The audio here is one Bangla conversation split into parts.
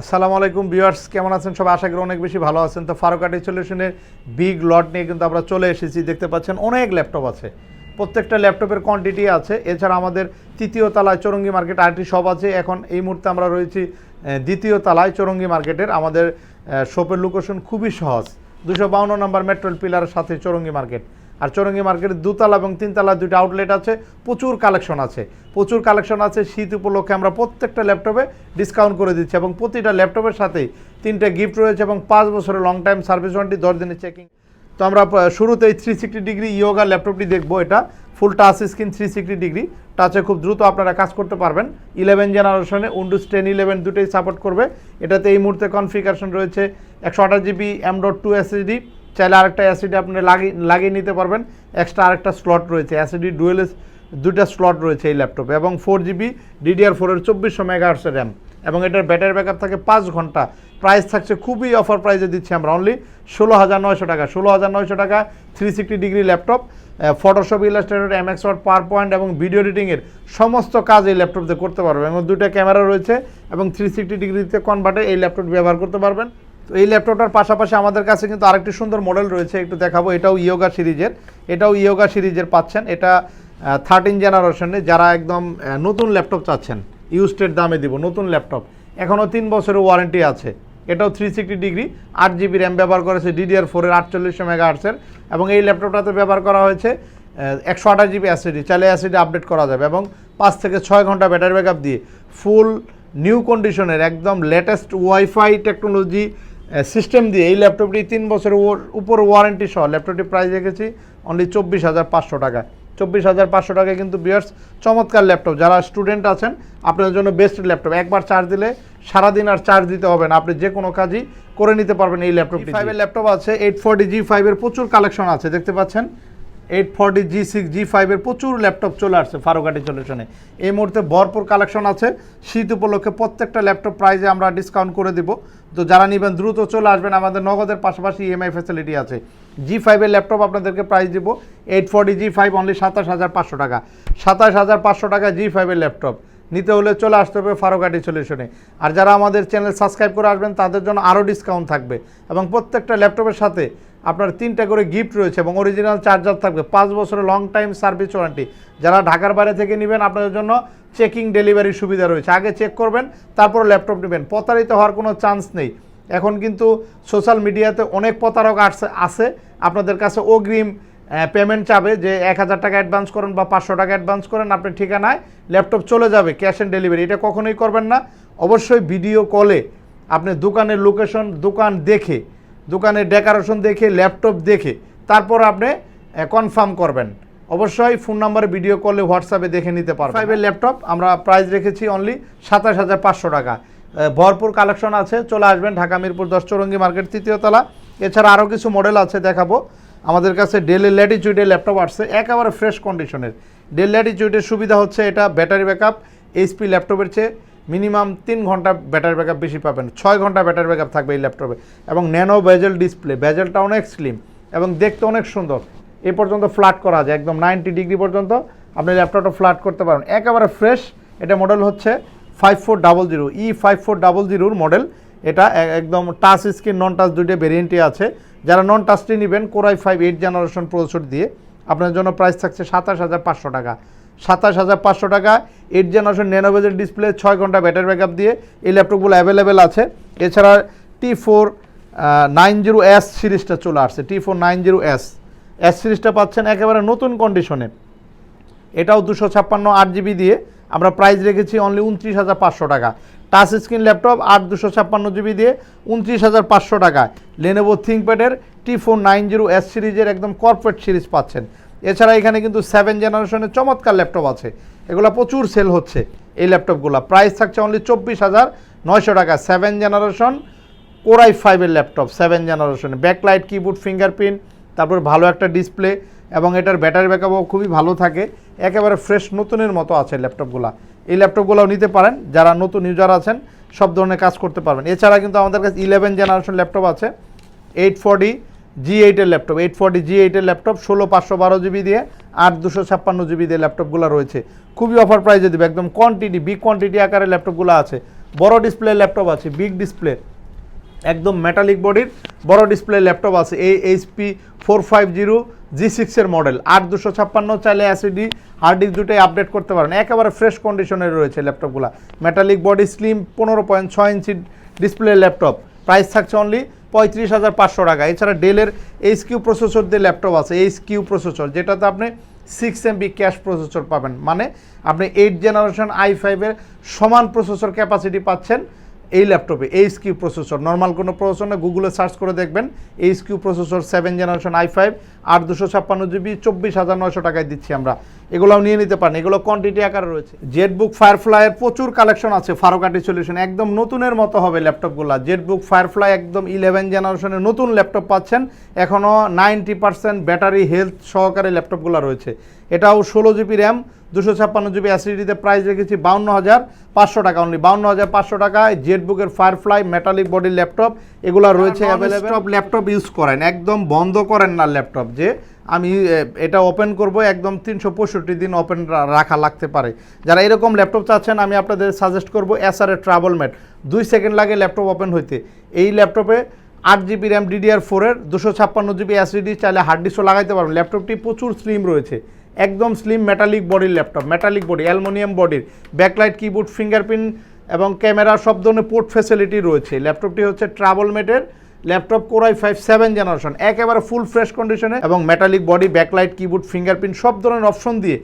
আসসালামু আলাইকুম ভিউয়ার্স, কেমন আছেন? সবাই আশা করি অনেক বেশি ভালো আছেন। তো ফারুকাটি সলিউশনের বিগ লট নিয়ে কিন্তু আমরা চলে এসেছি। দেখতে পাচ্ছেন অনেক ল্যাপটপ আছে। প্রত্যেকটা ল্যাপটপের কোয়ান্টিটি আছে। এছাড়া আমাদের তৃতীয় তলায় চৌরঙ্গি মার্কেট আরেকটি শপ আছে। এখন এই মুহূর্তে আমরা রয়েছি দ্বিতীয় তলায় চৌরঙ্গি মার্কেটের আমাদের শপের লোকেশন খুবই সহজ। দুশো বাউন্ন নম্বর মেট্রোল পিলারের সাথে চৌরঙ্গি মার্কেট আর চৌরঙ্গি মার্কেটের দুতলা এবং তিনতলা দুটো আউটলেট আছে। প্রচুর কালেকশন আছে। প্রচুর কালেকশন আছে। শীত উপলক্ষে আমরা প্রত্যেকটা ল্যাপটপে ডিসকাউন্ট করে দিচ্ছি এবং প্রতিটা ল্যাপটপের সাথেই তিনটে গিফট রয়েছে এবং পাঁচ বছরের লং টাইম সার্ভিস ওয়ারেন্টি দশ দিনের চেকিং তো আমরা শুরুতে এই থ্রি সিক্সটি ডিগ্রি ইয়োগা ল্যাপটপটি দেখব এটা। Full touch screen three sixty degree টাচে খুব দ্রুত আপনারা কাজ করতে পারবেন। ইলেভেন জেনারেশনে উইন্ডোজ টেন ইলেভেন দুটোই সাপোর্ট করবে। এটাতে এই মুহূর্তে কনফিগারেশন রয়েছে একশো আঠাশ GB M dot two SSD চাইলে আরেকটা অ্যাসিডি আপনি লাগিয়ে লাগিয়ে নিতে পারবেন। এক্সট্রা আরেকটা স্লট রয়েছে। অ্যাসিডি ডুয়েল দুইটা স্লট রয়েছে এই ল্যাপটপে এবং ফোর জিবি ডিডিআর ফোরের চব্বিশশো মেগাহার্সের র্যাম এবং এটার ব্যাটারি ব্যাকআপ থাকে পাঁচ ঘণ্টা। প্রাইস থাকছে খুবই অফার প্রাইসে দিচ্ছি আমরা অনলি ষোলো হাজার নয়শো টাকা। ষোলো হাজার নয়শো টাকা three sixty degree laptop Photoshop Illustrator M X Word PowerPoint এবং ভিডিও এডিটিংয়ের সমস্ত কাজ এই ল্যাপটপতে করতে পারবেন এবং দুটো ক্যামেরা রয়েছে এবং থ্রি সিক্সটি ডিগ্রিতে কনভার্টে এই ল্যাপটপ ব্যবহার করতে পারবেন। তো এই ল্যাপটপটার পাশাপাশি আমাদের কাছে কিন্তু আরেকটি সুন্দর মডেল রয়েছে, একটু দেখাবো। এটাও ইয়োগা সিরিজের, এটাও ইয়োগা সিরিজের পাচ্ছেন। এটা থার্টিন জেনারেশনে যারা একদম নতুন ল্যাপটপ চাচ্ছেন ইউস্টের দামে দিব, নতুন ল্যাপটপ। এখনও তিন বছরের ওয়ারেন্টি আছে। এটাও থ্রি সিক্সটি ডিগ্রি আট জিবি র্যাম ব্যবহার করেছে ডিডিআর ফোরের আটচল্লিশশো মেগা আর্টসের এবং এই ল্যাপটপটাতে ব্যবহার করা হয়েছে একশো আঠাশ জিবি অ্যাসিডি চাইলে অ্যাসিডি আপডেট করা যাবে এবং পাঁচ থেকে ছয় ঘণ্টা ব্যাটারি ব্যাকআপ দিয়ে ফুল নিউ কন্ডিশনের একদম লেটেস্ট ওয়াইফাই টেকনোলজি সিস্টেম দিয়ে এই ল্যাপটপটি তিন বছরের উপর ওয়ারেন্টি সহ ল্যাপটপটি প্রাইস রেখেছি অনলি চব্বিশ হাজার পাঁচশো টাকা চব্বিশ হাজার পাঁচশো টাকায় কিন্তু বিয়ার্স চমৎকার ল্যাপটপ যারা স্টুডেন্ট আছেন আপনাদের জন্য বেস্ট ল্যাপটপ একবার চার্জ দিলে সারাদিন আর চার্জ দিতে হবে না। আপনি যে কোনো কাজই করে নিতে পারবেন এই ল্যাপটপটি ফাইভের ল্যাপটপ আছে এইট ফোরটি জি ফাইভের প্রচুর কালেকশন আছে দেখতে পাচ্ছেন? Eight forty G six, G ফাইভের প্রচুর ল্যাপটপ চলে আসছে ফারুকাটি সলিউশনে। এই মুহূর্তে ভরপুর কালেকশন আছে। শীত উপলক্ষে প্রত্যেকটা ল্যাপটপ প্রাইজে আমরা ডিসকাউন্ট করে দেব। তো যারা নেবেন, দ্রুত চলে আসবেন। আমাদের নগদের পাশাপাশি ইএমআই ফ্যাসিলিটি আছে। জি ফাইভের ল্যাপটপ আপনাদেরকে প্রাইস দেবো। Eight forty G five only সাতাশ হাজার পাঁচশো টাকা। সাতাশ হাজার পাঁচশো টাকা জি ফাইভের ল্যাপটপ। নিতে হলে চলে আসতে হবে ফারুকাটি সলিউশনে। আর যারা আমাদের চ্যানেল সাবস্ক্রাইব করে আসবেন, তাদের জন্য আরও ডিসকাউন্ট থাকবে। এবং প্রত্যেকটা ল্যাপটপের সাথে আপনার তিনটা করে গিফট রয়েছে এবং অরিজিনাল চার্জার থাকবে। পাঁচ বছরের লং টাইম সার্ভিস ওয়ারেন্টি যারা ঢাকার বাইরে থেকে নেবেন, আপনাদের জন্য চেকিং ডেলিভারি সুবিধা রয়েছে। আগে চেক করবেন, তারপর ল্যাপটপ নেবেন। প্রতারিত হওয়ার কোনো চান্স নেই। এখন কিন্তু সোশ্যাল মিডিয়াতে অনেক প্রতারক আসছে, আছে। আপনাদের কাছে অগ্রিম পেমেন্ট চাবে যে এক হাজার টাকা অ্যাডভান্স করেন বা পাঁচশো টাকা অ্যাডভান্স করেন, আপনি ঠিকানায় ল্যাপটপ চলে যাবে ক্যাশ অন ডেলিভারি এটা কখনোই করবেন না। অবশ্যই ভিডিও কলে আপনি দোকানের লোকেশন দোকান দেখে দোকানের ডেকোরেশন দেখে, ল্যাপটপ দেখে, তারপর আপনি কনফার্ম করবেন। অবশ্যই ফোন নাম্বারে ভিডিও কলে হোয়াটসঅ্যাপে দেখে নিতে পারবেন। ফাইভের ল্যাপটপ আমরা প্রাইস রেখেছি অনলি সাতাশ হাজার পাঁচশো টাকা। ভরপুর কালেকশন আছে, চলে আসবেন ঢাকা মিরপুর দশ চৌরঙ্গি মার্কেট তৃতীয় তলা। এছাড়া আরও কিছু মডেল আছে দেখাবো। আমাদের কাছে ডেল ল্যাটিচিউডের ল্যাপটপ আসছে, একেবারে ফ্রেশ কন্ডিশনের ডেল ল্যাটিচিউডের সুবিধা হচ্ছে এটা ব্যাটারি ব্যাকআপ এইচপি ল্যাপটপের চেয়ে। মিনিমাম তিন ঘণ্টা ব্যাটারি ব্যাকআপ বেশি পাবেন। ছয় ঘণ্টা ব্যাটারি ব্যাকআপ থাকবে এই ল্যাপটপে। এবং ন্যানো বেজেল ডিসপ্লে, বেজেলটা অনেক স্লিম এবং দেখতে অনেক সুন্দর। এ পর্যন্ত ফ্ল্যাট করা যায় একদম নাইনটি ডিগ্রি পর্যন্ত। আপনি ল্যাপটপটা ফ্ল্যাট করতে পারেন। একেবারে ফ্রেশ এটা মডেল হচ্ছে five four double zero E five four double জিরোর মডেল এটা একদম টাচ স্ক্রিন নন টাচ দুইটা ভেরিয়েন্টই আছে। যারা নন টাচটি নেবেন core i five eight generation processor দিয়ে, আপনার জন্য প্রাইস থাকছে সাতাশ হাজার পাঁচশো টাকা। সাতাশ হাজার পাঁচশো টাকা। এইট জেনারেশন ন্যানোভেজের ডিসপ্লে ছয় ঘণ্টা ব্যাটারি ব্যাকআপ দিয়ে এই ল্যাপটপগুলো অ্যাভেলেবেল আছে। এছাড়া T four nine zero S সিরিজটা চলে আসছে। T four nine zero S S সিরিজটা পাচ্ছেন একেবারে নতুন কন্ডিশনে এটাও দুশো ছাপ্পান্ন, আট জিবি দিয়ে। আমরা প্রাইস রেখেছি অনলি উনত্রিশ হাজার পাঁচশো টাকা। টাচ স্ক্রিন ল্যাপটপ আট দুশো ছাপ্পান্ন জিবি দিয়ে উনত্রিশ হাজার পাঁচশো টাকায় Lenovo থিঙ্কপ্যাডের T four nine zero S সিরিজের একদম কর্পোরেট সিরিজ পাচ্ছেন। এছাড়া এখানে কিন্তু সেভেন জেনারেশনের চমৎকার ল্যাপটপ আছে। এগুলো প্রচুর সেল হচ্ছে এই ল্যাপটপগুলো প্রাইস থাকছে অনলি চব্বিশ হাজার নয়শো টাকা। সেভেন জেনারেশন কোরাই ফাইভের ল্যাপটপ সেভেন জেনারেশনে ব্যাকলাইট কিবোর্ড ফিঙ্গারপ্রিন্ট তারপর ভালো একটা ডিসপ্লে এবং এটার ব্যাটারি ব্যাকআপও খুবই ভালো থাকে। একেবারে ফ্রেশ নতুনের মতো আছে ল্যাপটপগুলো এই ল্যাপটপগুলোও নিতে পারেন। যারা নতুন ইউজার আছেন, সব ধরনের কাজ করতে পারবেন। এছাড়া কিন্তু আমাদের কাছে ইলেভেন জেনারেশন ল্যাপটপ আছে। এইট ফর্টি জি এইটের ল্যাপটপ এইট ফর্টি জি এইটের ল্যাপটপ ষোলো পাঁচশো বারো জিবি দিয়ে, আট দুশো ছাপ্পান্ন জিবি দিয়ে ল্যাপটপগুলো রয়েছে। খুবই অফার প্রাইসে দেবে, একদম কোয়ান্টিটি বিগ কোয়ান্টিটি আকারে ল্যাপটপগুলো আছে। বড় ডিসপ্লে ল্যাপটপ আছে বিগ ডিসপ্লে একদম মেটালিক বডির বড় ডিসপ্লে ল্যাপটপ আছে এই HP four five zero G সিক্সের মডেল আট দুশো ছাপ্পান্ন, চাইলে অ্যাসিডি হার্ড ডিস্ক দুটোই আপডেট করতে পারেন। একেবারে ফ্রেশ কন্ডিশনে রয়েছে ল্যাপটপগুলো মেটালিক বডি স্লিম পনেরো পয়েন্ট ছয় ইঞ্চি ডিসপ্লে ল্যাপটপ প্রাইস থাকছে অনলি পঁয়ত্রিশ হাজার পাঁচশো টাকা। এছাড়া ডেলের এইচ কিউ প্রসেসর দিয়ে ল্যাপটপ আছে এইচ কিউ প্রসেসর যেটাতে আপনি সিক্স এমবি ক্যাশ প্রসেসর পাবেন। মানে আপনি এইট জেনারেশন আই ফাইভের সমান প্রসেসর ক্যাপাসিটি পাচ্ছেন এই ল্যাপটপে এইচ কিউ প্রসেসর নর্মাল কোনো প্রসেসর না গুগলে সার্চ করে দেখবেন H Q processor seven generation I five আট দুশো ছাপ্পান্ন জিবি চব্বিশ হাজার নয়শো টাকায় দিচ্ছি আমরা। এগুলোও নিয়ে নিতে পারেন। এগুলো কোয়ান্টিটি আকারে রয়েছে। জেটবুক ফায়ারফ্লাইয়ের প্রচুর কালেকশন আছে ফারোকাটি সলিউশন একদম নতুনের মতো হবে ল্যাপটপগুলো জেটবুক ফায়ারফ্লাই একদম ইলেভেন জেনারেশনের নতুন ল্যাপটপ পাচ্ছেন। এখনও নাইনটি পার্সেন্ট ব্যাটারি হেলথ সহকারে ল্যাপটপগুলো রয়েছে। এটাও ষোলো জিবি র্যাম দুশো ছাপ্পান্ন জিবি অ্যাসিডিতে প্রাইস রেখেছি বাউন্ন হাজার পাঁচশো টাকা অনলি বাউন্ন হাজার পাঁচশো টাকায় জেটবুকের ফায়ারফ্লাই মেটালিক বডির ল্যাপটপ এগুলো রয়েছে অ্যাভেলেবেল ল্যাপটপ ইউজ করেন একদম বন্ধ করেন না ল্যাপটপ যে আমি এটা ওপেন করব, একদম তিনশো পঁয়ষট্টি দিন ওপেন রাখা লাগতে পারে। যারা এরকম ল্যাপটপ চাচ্ছেন, আমি আপনাদের সাজেস্ট করব এসআর ট্রাভেল ম্যাট দুই সেকেন্ড লাগে ল্যাপটপ ওপেন হইতে। এই ল্যাপটপে আট জিবি র্যাম ডিডিআর ফোরের দুশো ছাপ্পান্ন জিবি এসডিডি চাইলে হার্ড ডিস্কও লাগাইতে পারবেন। ল্যাপটপটি প্রচুর স্লিম রয়েছে। একদম স্লিম মেটালিক বডির ল্যাপটপ মেটালিক বডি অ্যালুমিনিয়াম বডির ব্যাকলাইট কিবোর্ড ফিঙ্গারপ্রিন্ট এবং ক্যামেরা সব ধরনের পোর্ট ফ্যাসিলিটি রয়েছে। ল্যাপটপটি হচ্ছে travel মেটের laptop core i five seven generation, একেবারে ফুল ফ্রেশ কন্ডিশনে এবং metallic body backlight keyboard fingerprint সব ধরনের অপশন দিয়ে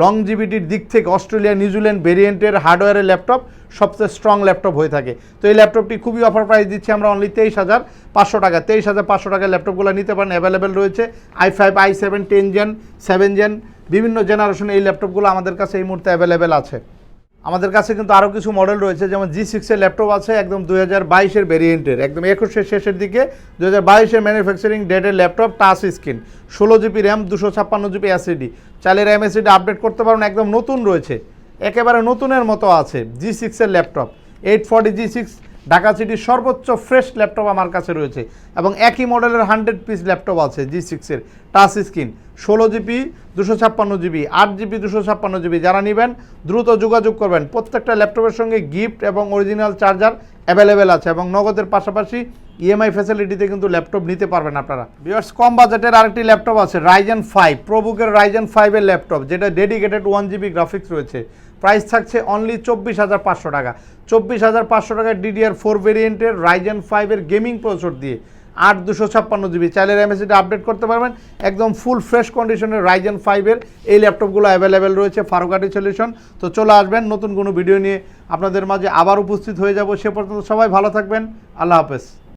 লংজিভিটির দিক থেকে অস্ট্রেলিয়া নিউজিল্যান্ড ভেরিয়েন্টের হার্ডওয়্যারের ল্যাপটপ সবচেয়ে স্ট্রং ল্যাপটপ হয়ে থাকে। তো এই ল্যাপটপটি খুবই অফার প্রাইস দিচ্ছি আমরা অনলি তেইশ হাজার পাঁচশো টাকা। তেইশ হাজার পাঁচশো টাকার ল্যাপটপগুলো নিতে পারেন অ্যাভেলেবেল রয়েছে I five I seven ten gen seven gen বিভিন্ন জেনারেশনে এই ল্যাপটপগুলো আমাদের কাছে এই মুহূর্তে অ্যাভেলেবেল আছে। আমাদের কাছে কিন্তু আরও কিছু মডেল রয়েছে, যেমন জি সিক্সের ল্যাপটপ আছে, একদম দু হাজার বাইশের ভেরিয়েন্টের একদম একুশের শেষের দিকে দু হাজার বাইশের ম্যানুফ্যাকচারিং ডেটের ল্যাপটপ টাচ স্ক্রিন ষোলো জিবি র্যাম দুশো ছাপ্পান্ন জিবি অ্যাসিডি চাইলে র্যাম এসিডি আপডেট করতে পারেন, একদম নতুন রয়েছে। একেবারে নতুনের মতো আছে জি সিক্সের laptop eight forty G six Dhaka সিটির সর্বোচ্চ ফ্রেশ ল্যাপটপ আমার কাছে রয়েছে এবং একই মডেলের হান্ড্রেড পিস ল্যাপটপ আছে জি সিক্সের টাচ স্ক্রিন ষোলো জিবি, দুশো ছাপ্পান্ন জিবি, আট জিবি, দুশো ছাপ্পান্ন জিবি। যারা নেবেন, দ্রুত যোগাযোগ করবেন। প্রত্যেকটা ল্যাপটপের সঙ্গে গিফট এবং অরিজিনাল চার্জার অ্যাভেলেবেল আছে এবং নগদের পাশাপাশি ইএমআই ফ্যাসিলিটিতে কিন্তু ল্যাপটপ নিতে পারবেন আপনারা। বিয়ার্স কম বাজেটের আরেকটি ল্যাপটপ আছে রাইজেন ফাইভ প্রবুকের রাইজেন ফাইভের ল্যাপটপ, যেটা ডেডিকেটেড ওয়ান জিবি গ্রাফিক্স রয়েছে। প্রাইস থাকছে অনলি চব্বিশ হাজার পাঁচশো টাকা। চব্বিশ হাজার পাঁচশো টাকার ডিডিআর ফোর ভেরিয়েন্টের রাইজেন ফাইভের গেমিং প্রসেসর দিয়ে আট দুশো ছাপ্পান্ন জিবি। চাইলে এমএসিটা আপডেট করতে পারবেন। একদম ফুল ফ্রেশ কন্ডিশনের রাইজেন ফাইভের এই ল্যাপটপগুলো অ্যাভেলেবেল রয়েছে ফারুকাটি সলিউশন তো চলে আসবেন নতুন কোনো ভিডিও নিয়ে। আপনাদের মাঝে আবার উপস্থিত হয়ে যাব সে পর্যন্ত সবাই ভালো থাকবেন। আল্লাহ হাফেজ।